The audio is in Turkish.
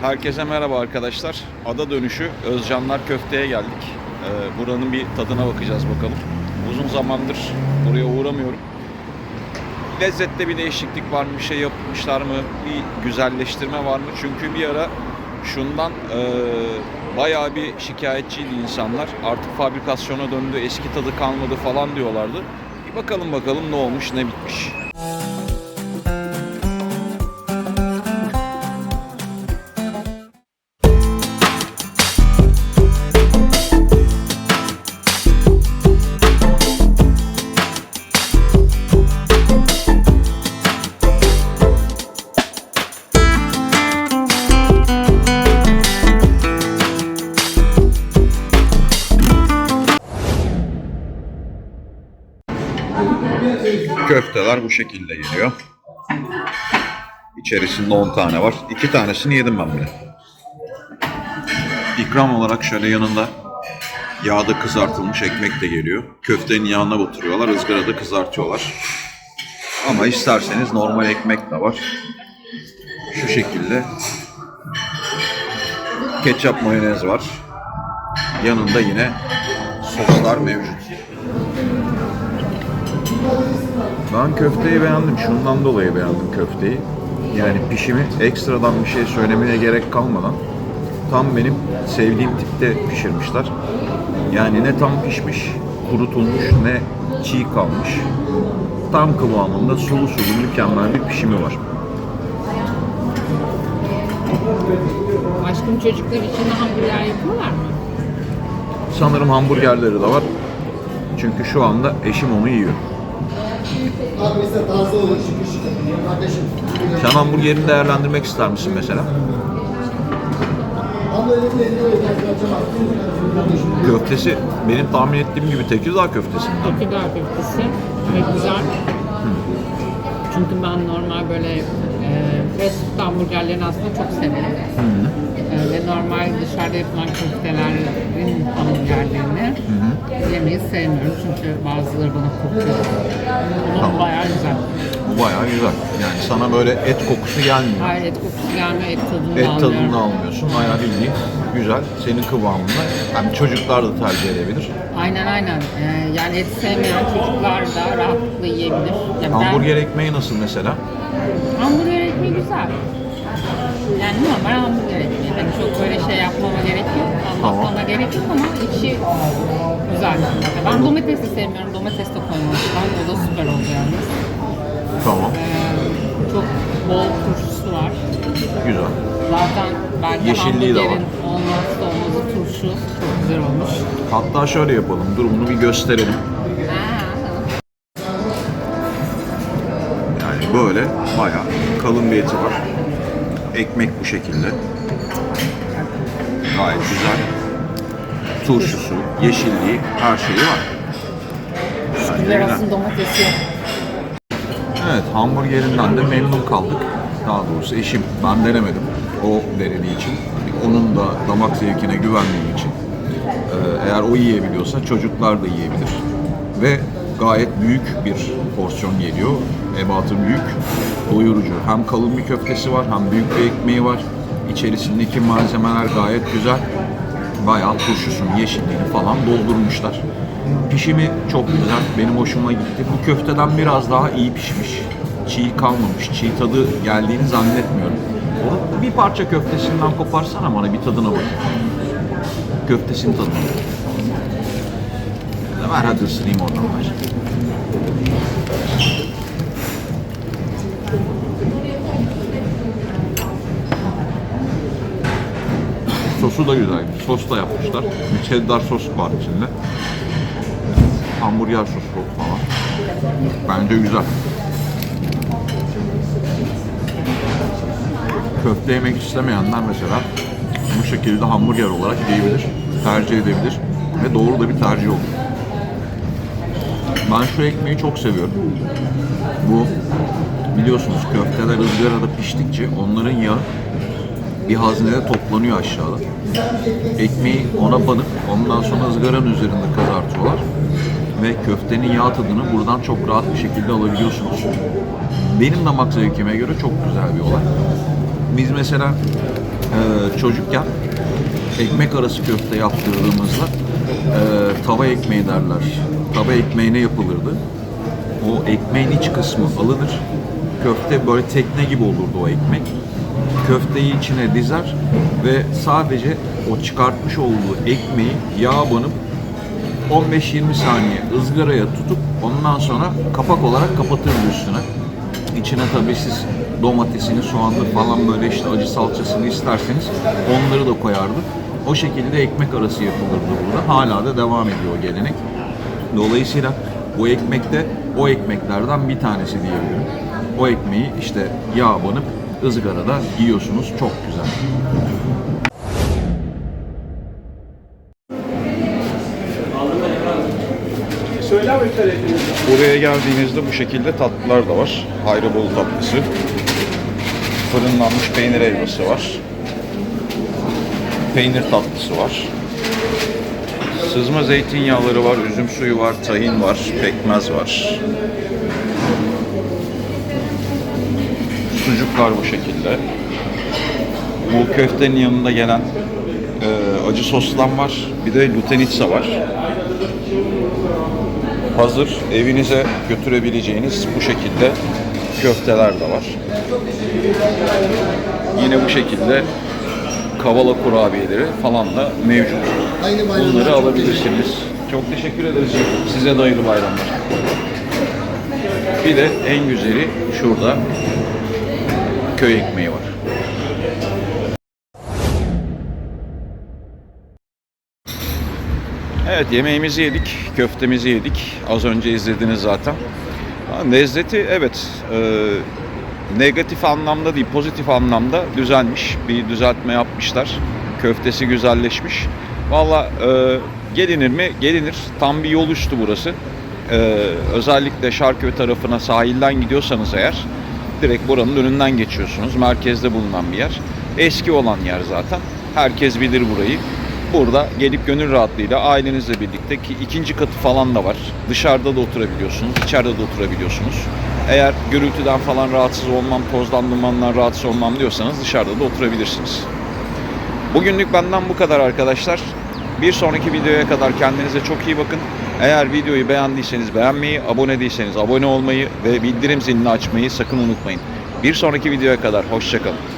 Herkese merhaba arkadaşlar. Ada dönüşü Özcanlar Köfte'ye geldik. Ee, buranın bir tadına bakacağız bakalım. Uzun zamandır buraya uğramıyorum. Lezzette bir değişiklik var mı? Bir şey yapmışlar mı? Bir güzelleştirme var mı? Çünkü bir ara şundan e, bayağı bir şikayetçiydi insanlar. Artık fabrikasyona döndü, eski tadı kalmadı falan diyorlardı. Bir bakalım bakalım ne olmuş, ne bitmiş. Köfteler bu şekilde geliyor. İçerisinde 10 tane var. 2 tanesini yedim ben bile. İkram olarak şöyle yanında yağda kızartılmış ekmek de geliyor. Köftenin yağına batırıyorlar, ızgarada kızartıyorlar. Ama isterseniz normal ekmek de var. Şu şekilde. Ketçap mayonez var. Yanında yine soslar mevcut. Ben köfteyi beğendim. Şundan dolayı beğendim köfteyi. Yani pişimi ekstradan bir şey söylemeye gerek kalmadan tam benim sevdiğim tipte pişirmişler. Yani ne tam pişmiş, kurutulmuş ne çiğ kalmış. Tam kıvamında sulu sulu mükemmel bir pişimi var. Aşkım çocuklar için hamburger yapıyorlar mı? Sanırım hamburgerleri de var. Çünkü şu anda eşim onu yiyor. Abi bize taze olur şükür şükür. Kardeşim. Sen hamburgerini değerlendirmek ister misin mesela? Köftesi benim tahmin ettiğim gibi Tekirdağ köftesinden. Tekirdağ köftesi ve güzel. Çünkü ben normal böyle e, fast food hamburgerlerini aslında çok severim. E, ve normal dışarıda yapılan köftelerin hamburgerlerini yemeyi sevmiyorum. Çünkü bazıları bana kokuyor. Bunun Tamam. bayağı güzel. Bu bayağı güzel. Yani sana böyle et kokusu gelmiyor. Hayır et kokusu gelmiyor, et tadını Et almıyorum. tadını almıyorsun. Bayağı bildiğin güzel. Senin kıvamında. Hem çocuklar da tercih edebilir. Aynen aynen. E, yani et sevmeyen çocuklar da rahatlıkla yiyebilir. Ya ben- Hamburger ekmeği nasıl mesela? Hamburger ekmeği güzel. Yani normal hamburger ekmeği. Hani çok böyle şey yapmama gerek yok. Tamam. gerek yok ama içi güzel. Ben domates de sevmiyorum. Domates de koymamışlar. O da süper oldu yalnız. Tamam. Ee, çok bol turşusu var. Güzel. Zaten belki Yeşilliği de var. olmazsa olmazı turşu. Çok güzel olmuş. Hatta şöyle yapalım. Dur bunu bir gösterelim. Aa, Yani böyle bayağı kalın bir eti var. Ekmek bu şekilde. Gayet güzel. Turşusu, yeşilliği, her şeyi var. Bence güzel domatesi. Evet, hamburgerinden de memnun kaldık. Daha doğrusu eşim, ben denemedim. O denediği için. Hani onun da damak zevkine güvendiğim için. Ee, eğer o yiyebiliyorsa çocuklar da yiyebilir. Ve gayet büyük bir porsiyon geliyor. Ebatı büyük, doyurucu. Hem kalın bir köftesi var, hem büyük bir ekmeği var. İçerisindeki malzemeler gayet güzel. Bayağı turşusunu, yeşilliğini falan doldurmuşlar. Pişimi çok güzel. Benim hoşuma gitti. Bu köfteden biraz daha iyi pişmiş. Çiğ kalmamış. Çiğ tadı geldiğini zannetmiyorum. Bir parça köftesinden koparsana bana bir tadına bak. Köftesinin tadına bak. Hadi ısırayım oradan ver. Sosu da güzel. Sos da yapmışlar. Bir cheddar sos var içinde. Hamburger sosu falan. Bence güzel. Köfte yemek istemeyenler mesela bu şekilde hamburger olarak yiyebilir, tercih edebilir ve doğru da bir tercih olur. Ben şu ekmeği çok seviyorum. Bu biliyorsunuz köfteler ızgarada piştikçe onların yağı bir haznede toplanıyor aşağıda. Ekmeği ona banıp ondan sonra ızgaranın üzerinde kızartıyorlar. Ve köftenin yağ tadını buradan çok rahat bir şekilde alabiliyorsunuz. Benim damak zevkime göre çok güzel bir olay. Biz mesela Ee, çocukken ekmek arası köfte yaptırdığımızda e, tava ekmeği derler. Tava ekmeği ne yapılırdı? O ekmeğin iç kısmı alınır. Köfte böyle tekne gibi olurdu o ekmek. Köfteyi içine dizer ve sadece o çıkartmış olduğu ekmeği yağa banıp 15-20 saniye ızgaraya tutup ondan sonra kapak olarak kapatırdı üstüne. İçine tabii siz domatesini, soğanlı falan böyle işte acı salçasını isterseniz onları da koyardı. O şekilde ekmek arası yapılırdı burada. Hala da devam ediyor o gelenek. Dolayısıyla bu ekmek de o ekmeklerden bir tanesi diyebilirim. O ekmeği işte yağ banıp ızgarada yiyorsunuz. Çok güzel. Buraya geldiğinizde bu şekilde tatlılar da var. Hayrabolu tatlısı. Fırınlanmış peynir helvası var. Peynir tatlısı var. Sızma zeytinyağları var, üzüm suyu var, tahin var, pekmez var. Sucuklar bu şekilde. Bu köftenin yanında gelen e, acı soslan var. Bir de lutenitsa var hazır evinize götürebileceğiniz bu şekilde köfteler de var. Yine bu şekilde kavala kurabiyeleri falan da mevcut. Aynı bayramlar Bunları çok alabilirsiniz. Çok teşekkür ederiz. Size de hayırlı bayramlar. Bir de en güzeli şurada köy ekmeği var. Evet yemeğimizi yedik, köftemizi yedik. Az önce izlediniz zaten. Ha, Lezzeti evet e, negatif anlamda değil pozitif anlamda düzelmiş. Bir düzeltme yapmışlar. Köftesi güzelleşmiş. Valla e, gelinir mi? Gelinir. Tam bir yol üstü burası. E, özellikle Şarköy tarafına sahilden gidiyorsanız eğer direkt buranın önünden geçiyorsunuz. Merkezde bulunan bir yer. Eski olan yer zaten. Herkes bilir burayı. Burada gelip gönül rahatlığıyla ailenizle birlikte ki ikinci katı falan da var. Dışarıda da oturabiliyorsunuz, içeride de oturabiliyorsunuz. Eğer gürültüden falan rahatsız olmam, tozdan dumandan rahatsız olmam diyorsanız dışarıda da oturabilirsiniz. Bugünlük benden bu kadar arkadaşlar. Bir sonraki videoya kadar kendinize çok iyi bakın. Eğer videoyu beğendiyseniz beğenmeyi, abone değilseniz abone olmayı ve bildirim zilini açmayı sakın unutmayın. Bir sonraki videoya kadar hoşçakalın.